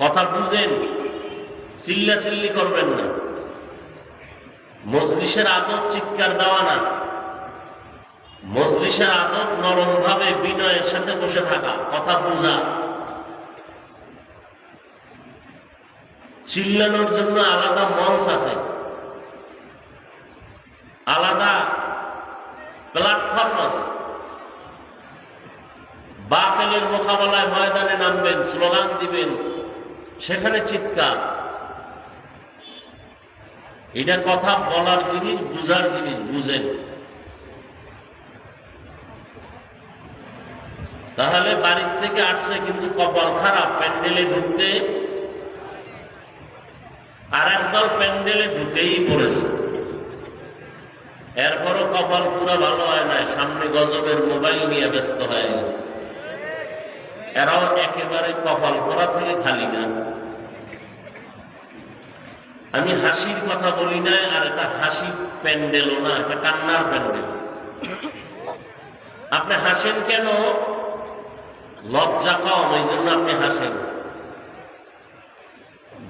কথা বুঝেন চিল্লা চিল্লি করবেন না। মজলিসের আদত চিৎকার দেওয়া না। মজলিসের আদত নরম ভাবে বিনয়ের সাথে বসে থাকা, কথা বোঝা। চিল্লানোর জন্য আলাদা মঞ্চ আছে। আলাদা প্ল্যাটফর্ম আছে। বাতিলের মোকাবেলায় ময়দানে নামবেন, স্লোগান দিবেন। সেখানে চিৎকার। এটা কথা বলার জিনিস, বুঝার জিনিস, বুঝেন। তাহলে বাড়ির থেকে আসছে কিন্তু কপাল খারাপ, প্যান্ডেলে ঢুকতে আর একদল প্যান্ডেলে ঢুকেই পড়েছে। এরপরও কপাল পুরো ভালো হয় না সামনে গজবের মোবাইল নিয়ে ব্যস্ত হয়ে গেছে। এরাও একেবারে কপাল পরা থেকে খালি না। আমি হাসির কথা বলি না, আর এটা হাসি প্যান্ডেলও না এটা কান্নার প্যান্ডেল। আপনি হাসেন কেন? লজ্জা কম, ওই জন্য আপনি হাসেন।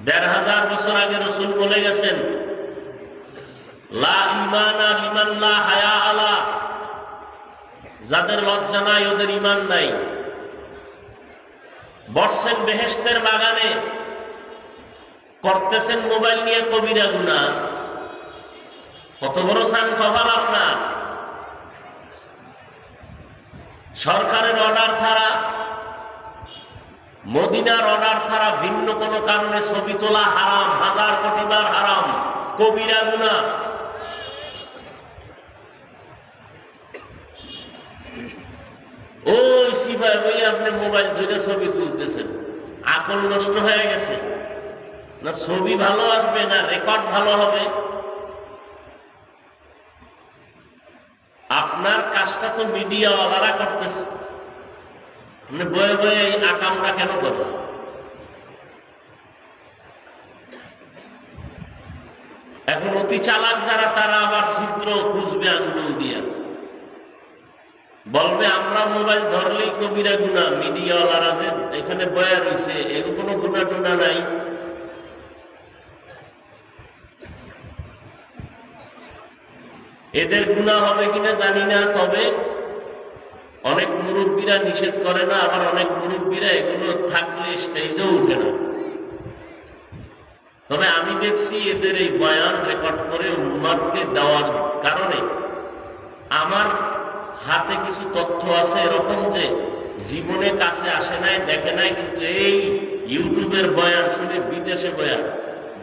দেড় হাজার বছর আগে রসুল বলে গেছেন যাদের লজ্জা নাই, ওদের ইমান নাই। বর্ষেন বেহেস্তের বাগানে, করতেছেন মোবাইল নিয়ে কবিরা গুনা কত বড় সান কপাল আপনার। সরকারের অর্ডার ছাড়া, মদিনার অর্ডার ছাড়া ভিন্ন কোনো কারণে ছবি তোলা হারাম, হাজার কোটি বার হারাম, কবিরা গুনা ওই আপনি মোবাইল ধরে ছবি তুলতেছেন। আকল নষ্ট হয়ে গেছে। না ছবি ভালো আসবে, না রেকর্ড ভালো হবে। আপনার কাজটা তো মিডিয়াওয়ালারা করতেছে। আপনি বয়ে বয়ে এই আকামটা কেন করেন? এখন অতি চালাক যারা, তারা আবার ছিদ্র খুঁজবে আঙ্গুল দিয়া। বলবে, আমরা মোবাইল ধরলেই কবিরা গুণা মিডিয়াওয়ালারা এখানে বয়া রয়েছে এর কোনো গুণা টুনা নাই। এদের গুণা হবে কিনা জানি না, তবে অনেক মুরব্বীরা নিষেধ করে না, আবার অনেক মুরব্বীরা এগুলো থাকলে স্টেজেও উঠে না। তবে আমি দেখছি এদের এই বয়ান রেকর্ড করে উন্মাদকে দেওয়ার কারণে আমার হাতে কিছু তথ্য আছে এরকম যে জীবনে কাছে আসে নাই, দেখে নাই, কিন্তু এই ইউটিউবের বয়ান শুনে বিদেশে বয়ান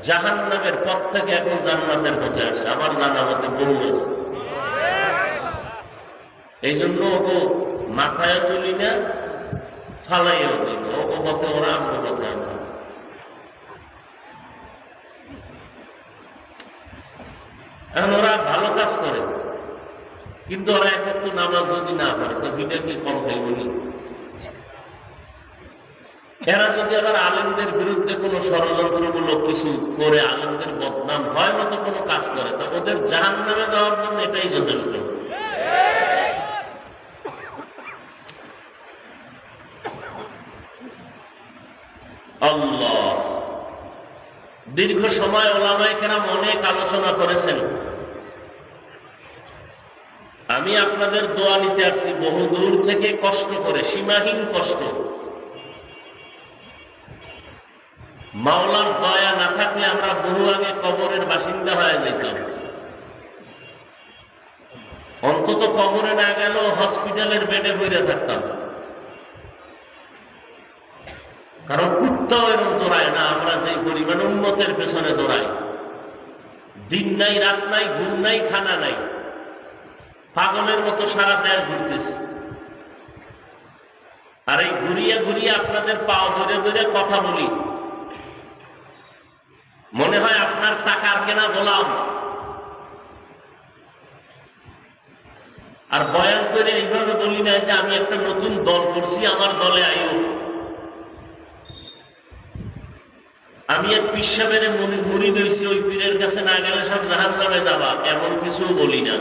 জাহান নামের পথ থেকে এখন জান্নাতের পথে আসছে। আমার জানা মতে বহু আছে। এই জন্য ওগো মাথায় তুলি না, ফালাইও দিন ওগো পথে ওরা, আমার পথে আমরা। এখন ওরা ভালো কাজ করে। কিন্তু ওরা এক একটু নামাজ যদি না পারে তো ভিডিও কি কম খাই বলি এরা যদি আবার আলেমদের বিরুদ্ধে কোনো ষড়যন্ত্রমূলক কিছু করে আলেমদের বদনাম হয় মতো কোনো কাজ করে, তা ওদের জাহান নামে যাওয়ার জন্য এটাই যথেষ্ট। দীর্ঘ সময় ওলামাই কেরাম অনেক আলোচনা করেছেন। আমি আপনাদের দোয়া নিতে আসছি। বহু দূর থেকে কষ্ট করে, সীমাহীন কষ্ট। মাওলার দয়া না থাকলে আমরা বহু আগে কবরের বাসিন্দা হয়ে যেতাম। অন্তত কবরে না গেল হসপিটালের বেডে বইরে থাকতাম। কারণ কুত্তাও এরকম দৌড়ায় না, আমরা যে পরিমাণ উন্নতের পেছনে দৌড়াই। দিন নাই, রাত নাই, ঘুম নাই, খানা নাই। পাগলের মতো সারা দেশ ঘুরতেছে। আর এই ঘুরিয়ে ঘুরিয়ে আপনাদের পাও ধরে ধরে কথা বলি। মনে হয় আপনার টাকার কেনা গোলাম। আর বয়ান করে এইভাবে বলি না যে আমি একটা নতুন দল করছি, আমার দলে আয়ু আমি এক পিসাবের মুড়ি দইছি ওই পীরের কাছে না গেলে সব জাহান নামে যাবা, এমন কিছু বলি না।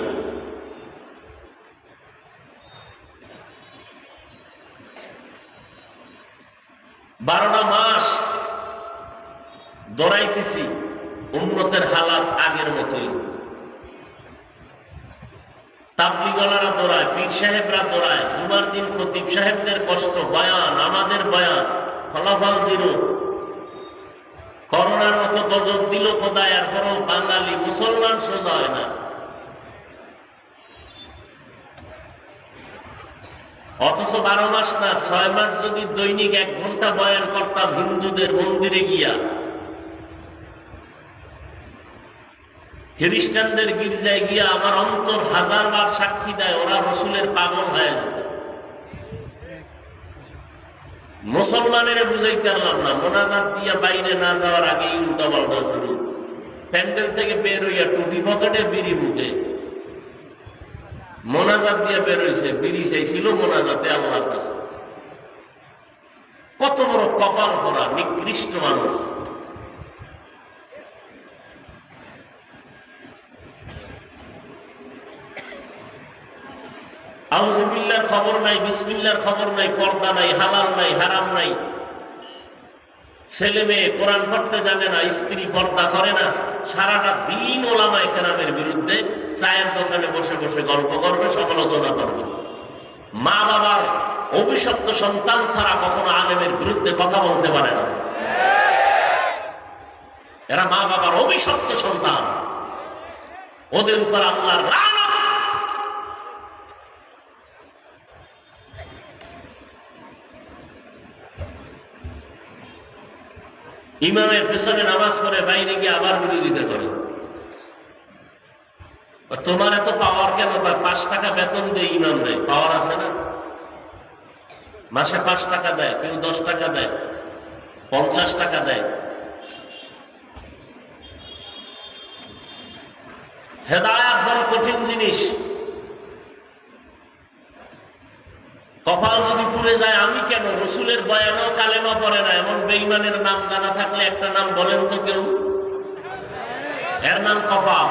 বারোটা মাস দৌড়াইতেছি উন্নতের হালাত আগের মতোই। তাবলিগলারা দৌড়ায়, পীর সাহেবরা দৌড়ায়, জুমার দিন খতিব সাহেবদের কষ্ট, বয়ান, আমাদের বয়ান, ফলাফল জিরো। করোনার মতো গজব দিল খোদায়, আর পরও বাঙালি মুসলমান সোজা হয় না। অথচ বারো মাস না, ছয় মাস যদি দৈনিক এক ঘণ্টা বয়ান করতাম হিন্দুদের মন্দিরে গিয়া। খ্রিস্টানদের গির্জায় গিয়া আমার অন্তর হাজার বার সাক্ষী দেয়, ওরা রসুলের পাগল হয়ে যেত। মুসলমানের বুঝাইতে পারলাম না, মোনাজাত দিয়া বাইরে না যাওয়ার আগেই উল্টা পাল্টা শুরু। প্যান্ডেল থেকে বের হইয়া টুটি পকেটে বিড়ি বুটে মোনাজাত দিয়ে বের হইছে, বিড়ি চাইছিল, মোনাজাতে আল্লাহর কাছে। কত বড় কপাল পরা নিকৃষ্ট মানুষ। খবর নাই বিসমিল্লার খবর নাই, পর্দা নাই, হালাল নাই, হারাম নাই। ছেলে মেয়ে কোরআন পড়তে জানে না, স্ত্রী পর্দা করে না। সারাটা দিন ওলামায় কেরামের বিরুদ্ধে চায়ের দোকানে বসে বসে গল্প করবে, সমালোচনা করবে। মা বাবার অভিশপ্ত সন্তান ছাড়া কখনো আলেমের বিরুদ্ধে কথা বলতে পারে না। এরা মা বাবার অভিশপ্ত সন্তান। ওদের উপর আল্লাহর লানত ইমামের পেছনে নামাজ পড়ে বাইরে গিয়ে আবার বিরোধিতা করে। তোমার এত পাওয়ার কেন? পাঁচ টাকা বেতন দেয় ইমাম দেয়। পাওয়ার আছে না? মাসে পাঁচ টাকা দেয়, কেউ দশ টাকা দেয়, পঞ্চাশ টাকা দেয়। হেদায়াত বড় কঠিন জিনিস। কপাল যদি পুড়ে যায়, আমি কেন? রসুলের বয়ানও কালেমা পড়ে না। এমন বেইমানের নাম জানা থাকলে একটা নাম বলেন তো কেউ? এর নাম কপাল।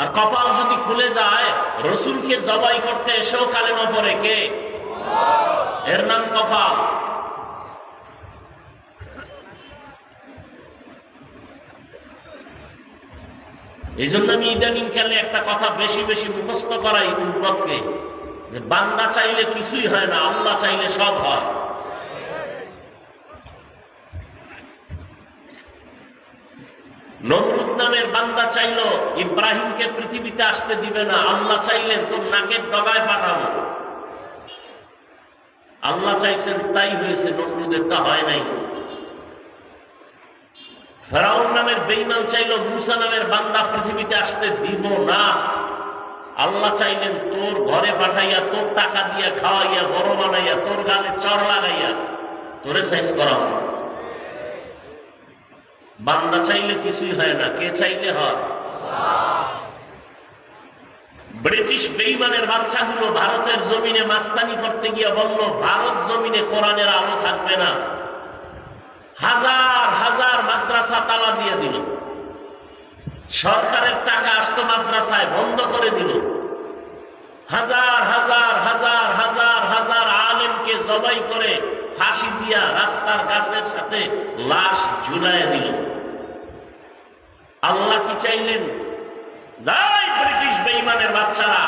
আর কপাল যদি খুলে যায়, রসুলকে জবাই করতে এসেও কালেমা পরে কে? এর নাম কপাল। এই জন্য আমি ইদানিং খেলে একটা কথা বেশি বেশি মুখস্থ করাই যে বান্দা চাইলে কিছুই হয় না, আল্লাহ চাইলে সব হয়। নমরুদ নামের বান্দা চাইলো, ইব্রাহিমকে পৃথিবীতে আসতে দিবে না। আল্লাহ চাইলেন, তোর নাকের ডগায় পাঠাবো আল্লাহ চাইছেন, তাই হয়েছে নমরুদেরটা হয় নাই। নামের বেইমান চাইলো, মুসা নামের বান্দা পৃথিবীতে আসতে দিব না। আল্লাহ চাইলেন, তোর ঘরে পাঠাইয়া, তোর টাকা দিয়া খাওয়াইয়া বড় বানাইয়া, তোর গালে চর লাগাইয়া, তোরে সাইজ করাও বান্দা চাইলে কিছুই হয় না, কে চাইলে হয়? ব্রিটিশ বেইমানের বাচ্চাগুলো ভারতের জমিনে মাস্তানি করতে গিয়ে বলল, ভারত জমিনে কোরআনের আলো থাকবে না। হাজার হাজার মাদ্রাসা তালা দিয়ে দিল। সরকারের টাকা আসতো মাদ্রাসায়, বন্ধ করে দিল। হাজার হাজার হাজার হাজার হাজার আলেমকে জবাই করে ফাঁসি দিয়া রাস্তার গাছের সাথে লাশ ঝুলাইয়া দিল। আল্লাহ কি চাইলেন? যাই ব্রিটিশ বেইমানের বাচ্চারা,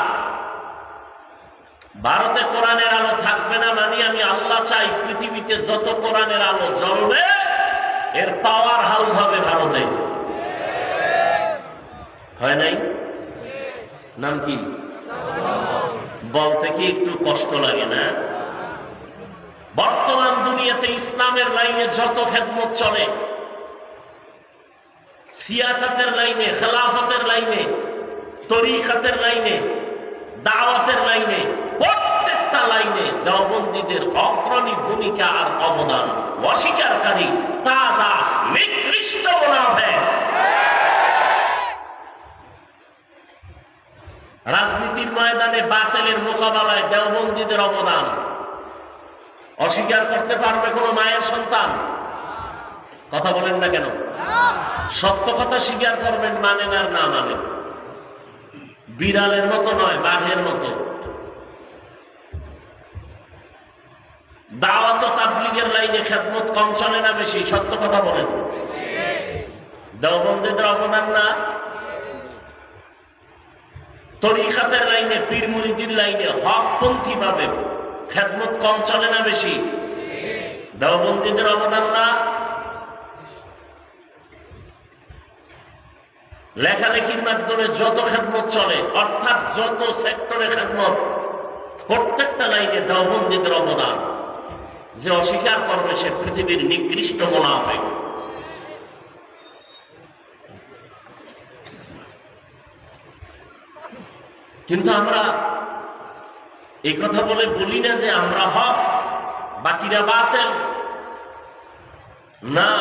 ভারতে কোরআনের আলো থাকবে না মানে আমি আল্লাহ চাই পৃথিবীতে যত কোরআনের আলো জ্বলবে, এর পাওয়ার হাউস হবে ভারতে। হয় নাই? নাম কি? বলতে কি একটু কষ্ট লাগে না? বর্তমান দুনিয়াতে ইসলামের লাইনে যত খেদমত চলে, সিয়াসতের লাইনে, খেলাফতের লাইনে, তরিকাতের লাইনে, দাওয়াতের লাইনে, প্রত্যেকটা লাইনে দেওবন্দীদের অগ্রণী ভূমিকা আর অবদান, অস্বীকারী, তাজা, নিকৃষ্ট মুনাফে। রাজনীতির ময়দানে বাতিলের মোকাবেলায় দেওবন্দীদের অবদান অস্বীকার করতে পারবে কোনো মায়ের সন্তান? কথা বলেন না কেন? সত্য কথা স্বীকার করবেন মানেন আর না মানেন বিড়ালের মতো নয়, বাঘের মতো। দাওয়াত তাবলিগের লাইনে খেদমত কম চলে না বেশি? সত্য কথা বলেন। দেওবন্দিদের অবদান না? তরিকাতের লাইনে পীর মুরিদির লাইনে হকপন্থী ভাবে খেদমত কম চলে না বেশি? দেওবন্দিদের অবদান না? লেখালেখির মাধ্যমে যত খেদমত চলে, অর্থাৎ যত সেক্টরে খেদমত, প্রত্যেকটা লাইনে দেওবন্দিদের অবদান যে অস্বীকার করবে সে পৃথিবীর নিকৃষ্ট মোনাফেক। কিন্তু আমরা এই কথা বলে বলি না যে আমরা হক, বাকিরা বাতেল। না।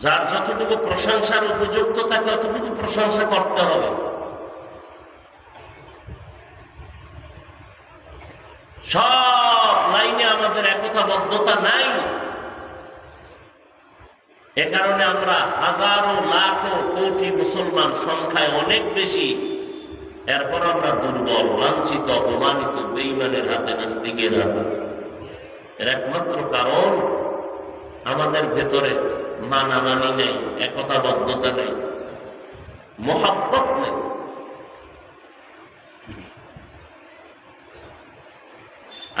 যার যতটুকু প্রশংসার উপযুক্ত, তাকে অতটুকু প্রশংসা করতে হবে। সব লাইনে আমাদের একতাবদ্ধতা নাই। এ কারণে আমরা হাজারো, লাখো, কোটি মুসলমান সংখ্যায় অনেক বেশি এরপর আমরা দুর্বল, লাঞ্ছিত, অপমানিত বেইমানের হাতে নাস্তিকের হাতে। এর একমাত্র কারণ আমাদের ভেতরে মানামানি নেই, একতাবদ্ধতা নেই, মোহাব্বত নেই।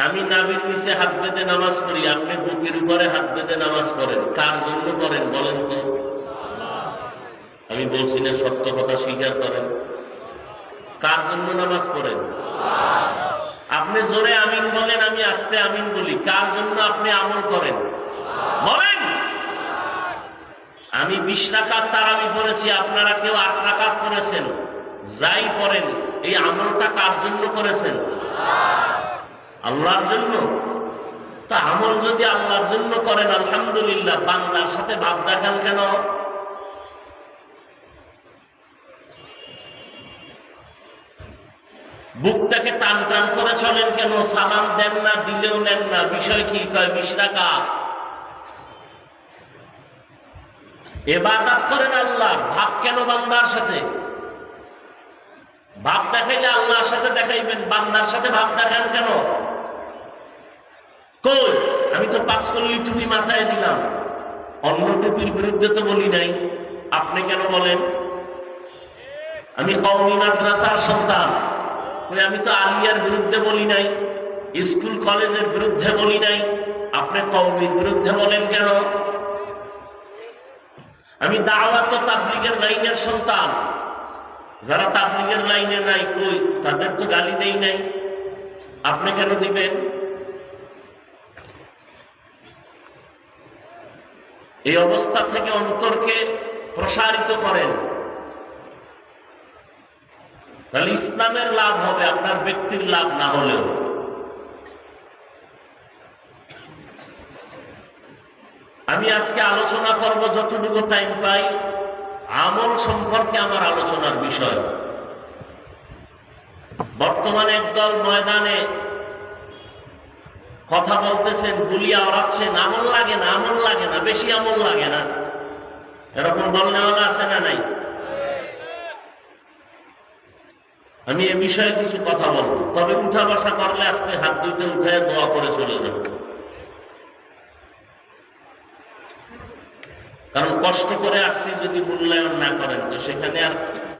আমি নাবির নিচে হাত বেঁধে নামাজ পড়ি, আপনি বুকের উপরে হাত বেঁধে নামাজ পড়েন। কার জন্য করেন বলেন তো? আমি বলছি না সত্য কথা স্বীকার করেন। কার জন্য নামাজ পড়েন? আপনি জোরে আমিন বলেন, আমি আস্তে আমিন বলি। কার জন্য আপনি আমল করেন? বলেন! আমি বিশ রাখাত তারাবি পড়েছি, আপনারা কেউ আট রাখাত পড়েছেন? যাই পড়েন, এই আমলটা কার জন্য করেছেন? আল্লাহর জন্য? তা আমল যদি আল্লাহর জন্য করেন, আলহামদুলিল্লাহ বাংলার সাথে ভাব দেখান কেন? বুকটাকে টান টান করে চলেন কেন? সালাম দেন না, দিলেও নেন না। বিষয় কি? কয় বিশরাকা এবাদাত করেন আল্লাহ। ভাব কেন বান্দার সাথে? ভাব দেখাইলে আল্লাহর সাথে দেখাইবেন। বান্দার সাথে ভাব দেখান কেন? কই, আমি তো পাস করলি টুপি মাথায় দিলাম। অন্য টুপির বিরুদ্ধে তো বলি নাই। আপনি কেন বলেন? আমি কৌমি মাদ্রাসার সন্তান। আমি তো আলিয়ার বিরুদ্ধে বলি নাই, স্কুল, কলেজের বিরুদ্ধে বলি নাই আপনি কৌমির বিরুদ্ধে বলেন কেন? আমি দাওয়াত তাবলিগের লাইনের সন্তান। যারা তাবলিগের লাইনে নাই, কই, তাদের তো গালি দেই নাই। আপনি কেন দিবেন? এই অবস্থা থেকে অন্তরকে প্রসারিত করেন। তাহলে ইসলামের লাভ হবে, আপনার ব্যক্তির লাভ না হলেও। আমি আজকে আলোচনা করব, যতটুকু টাইম পাই, আমল সম্পর্কে আমার আলোচনার বিষয়। বর্তমানে একদল ময়দানে কথা বলতেছেন, গুলিয়া ওড়াচ্ছেন, আমল লাগে না, আমল লাগে না, বেশি আমল লাগে না। এরকম বলনেওয়ালা আছে না নাই? আমি এ বিষয়ে কিছু কথা বলব। তবে উঠা বসা করলে আজকে হাত দুইটা উঠে দোয়া করে চলে যাবে। কারণ কষ্ট করে আসছি যদি মূল্যায়ন না করেন, তো সেখানে আর